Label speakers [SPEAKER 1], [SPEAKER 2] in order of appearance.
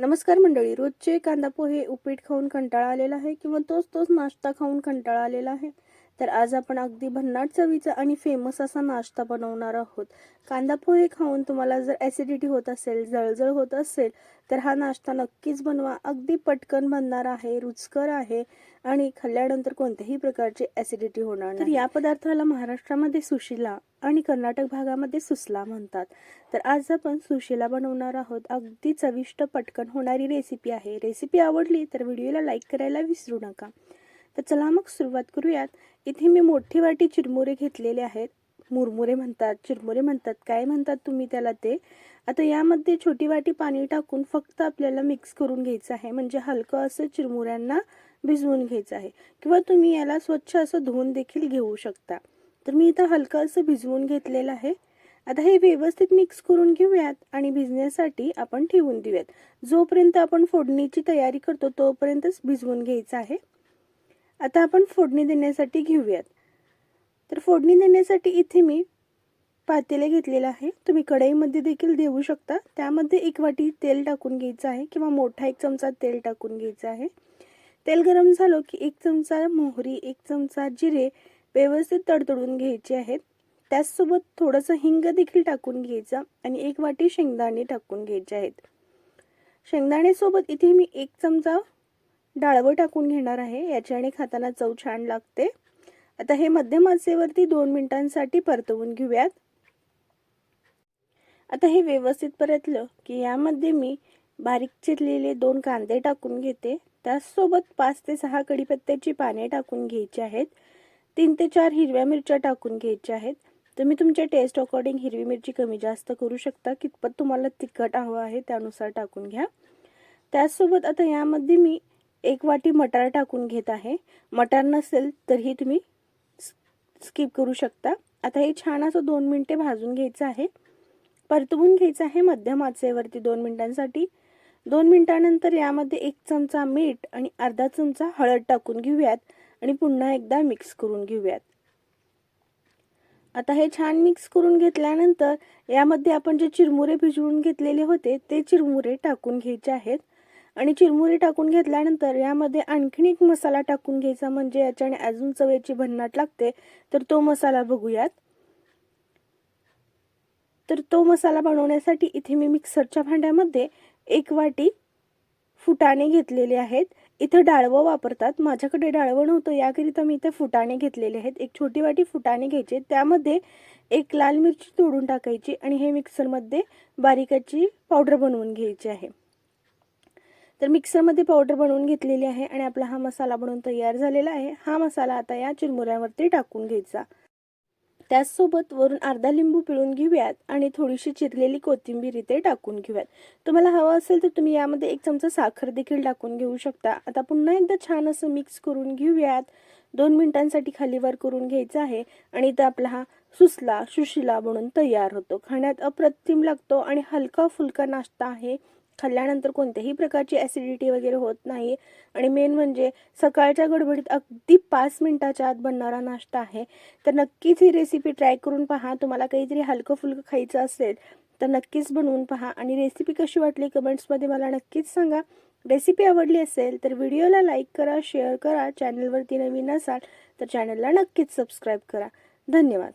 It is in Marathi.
[SPEAKER 1] नमस्कार मंडळी रोजचे कांदा पोहे उपीट खाऊन कंटाळा आलेला आहे किंवा तोच तोच नाश्ता खाऊन कंटाळा आलेला आहे? तर आज आपण अगदी भन्नाट चवीचा आणि फेमस असा नाश्ता बनवणार आहोत. कांदा पोहे खाऊन तुम्हाला जर ॲसिडिटी होत असेल जळजळ होत असेल तर हा नाश्ता नक्कीच बनवा. अगदी पटकन बनणार आहे रुचकर आहे आणि खाल्ल्यानंतर कोणत्याही प्रकारची ॲसिडिटी होणार नाही. तर या पदार्थाला महाराष्ट्रामध्ये सुशिला आणि कर्नाटक भागामध्ये सुसला म्हणतात. तर आज आपण सुशीला बनवणार आहोत. अगदी चविष्ट पटकन होणारी रेसिपी आहे. रेसिपी आवडली तर व्हिडिओला लाईक करायला विसरू नका. तर चला मग सुरुवात करूयात. इथे मी मोठी वाटी चिरमुरे घेतलेले आहेत. मुरमुरे म्हणतात. चिरमुरे म्हणतात. काय म्हणतात तुम्ही त्याला ते? आता यामध्ये छोटी वाटी पाणी टाकून फक्त आपल्याला मिक्स करून घ्यायचं आहे. म्हणजे हलकं असं चिरमुऱ्यांना भिजवून घ्यायचं आहे. किंवा तुम्ही याला स्वच्छ असं धुवून देखील घेऊ शकता. तर मी इथं हलकं असं भिजवून घेतलेलं आहे. आता हे व्यवस्थित मिक्स करून घेऊयात आणि भिजण्यासाठी आपण ठेवून देऊयात. जोपर्यंत आपण फोडणीची तयारी करतो तोपर्यंतच भिजवून घ्यायचं आहे. आता आपण फोडणी देण्यासाठी घेऊयात. तर फोडणी देण्यासाठी इथे मी पातेले घेतलेलं आहे. तुम्ही कढईमध्ये देखील देऊ शकता. त्यामध्ये एक वाटी तेल टाकून घ्यायचं आहे किंवा मोठा एक चमचा तेल टाकून घ्यायचं आहे. तेल गरम झालं की एक चमचा मोहरी एक चमचा जिरे व्यवस्थित तडतडून घ्यायचे आहेत. त्याचसोबत थोडंसं हिंग देखील टाकून घ्यायचं आणि एक वाटी शेंगदाणे टाकून घ्यायचे आहेत. शेंगदाण्यासोबत इथे मी एक चमचा डाळवं टाकून घेणार आहे. याच्याने खाताना चव छान लागते. आता हे मध्यम आचेवरती दोन मिनिटांसाठी परतवून घेऊयात. आता हे व्यवस्थित परतलं की यामध्ये मी बारीक चिरलेले दोन कांदे टाकून घेते. त्याचसोबत पाच ते सहा कढीपत्त्याची पाने टाकून घ्यायची आहेत. तीन ते चार हिरव्या मिरच्या टाकून घ्यायच्या आहेत. तुम्ही तुमच्या टेस्ट अकॉर्डिंग हिरवी मिरची कमी जास्त करू शकता. कितपत तुम्हाला तिखट हवं आहे त्यानुसार टाकून घ्या. त्याचसोबत आता यामध्ये मी एक वाटी मटार टाकून घेत आहे. मटार नसेल तरीही तुम्ही स्किप करू शकता. आता हे छान असं दोन मिनटे भाजून घ्यायचं आहे. परतवून घ्यायचं आहे मध्यम आचेवरती दोन मिनिटांसाठी. दोन मिनिटानंतर यामध्ये एक चमचा मीठ आणि अर्धा चमचा हळद टाकून घेऊयात. आणि पुन्हा एकदा मिक्स करून घेऊयात. आता हे छान मिक्स करून घेतल्यानंतर यामध्ये आपण जे चिरमुरे भिजवून घेतलेले होते ते चिरमुरे टाकून घ्यायचे आहेत. आणि चिरमुरे टाकून घेतल्यानंतर यामध्ये आणखीन एक मसाला टाकून घ्यायचा म्हणजे याच्याने अजून चवेची भन्नाट लागते तर तो मसाला बघूयात. तर तो मसाला बनवण्यासाठी इथे मी मिक्सरच्या भांड्यामध्ये एक वाटी फुटाणे घेतलेले आहेत. इथं डाळवं वापरतात. माझ्याकडे डाळवं नव्हतं. याकरिता मी इथे फुटाणे घेतलेले आहेत. एक छोटी वाटी फुटाणे घ्यायचे त्यामध्ये एक लाल मिरची तोडून टाकायची आणि हे मिक्सरमध्ये बारीकाची पावडर बनवून घ्यायची आहे. तर मिक्सरमध्ये पावडर बनवून घेतलेली आहे आणि आपला हा मसाला बनवून तयार झालेला आहे. हा मसाला आता या चिरमुऱ्यावरती टाकून घ्यायचा. त्याचसोबत वरून अर्धा लिंबू पिळून घेऊयात आणि थोडीशी चिरलेली कोथिंबीर इथे टाकून घेऊयात. तुम्हाला हवं असेल तर तुम्ही यामध्ये एक चमचा साखर देखील टाकून घेऊ शकता. आता पुन्हा एकदा छान असं मिक्स करून घेऊयात. दोन मिनिटांसाठी खालीवर करून घ्यायचं आहे आणि इथं आपला हा सुसला सुशिला म्हणून तयार होतो. खाण्यात अप्रतिम लागतो आणि हलका फुलका नाश्ता आहे. खाल्ल्यानंतर कोणत्याही प्रकारची ॲसिडिटी वगैरे होत नाही. आणि मेन म्हणजे सकाळच्या गडबडीत अगदी पाच मिनटाच्या आत बनणारा नाश्ता आहे. तर नक्कीच ही रेसिपी ट्राय करून पहा. तुम्हाला काहीतरी हलकं फुलकं खायचं असेल तर नक्कीच बनवून पहा. आणि रेसिपी कशी वाटली कमेंट्समध्ये मला नक्कीच सांगा. रेसिपी आवडली असेल तर व्हिडिओला लाईक करा शेअर करा. चॅनलवरती नवीन असाल तर चॅनलला नक्कीच सबस्क्राईब करा. धन्यवाद.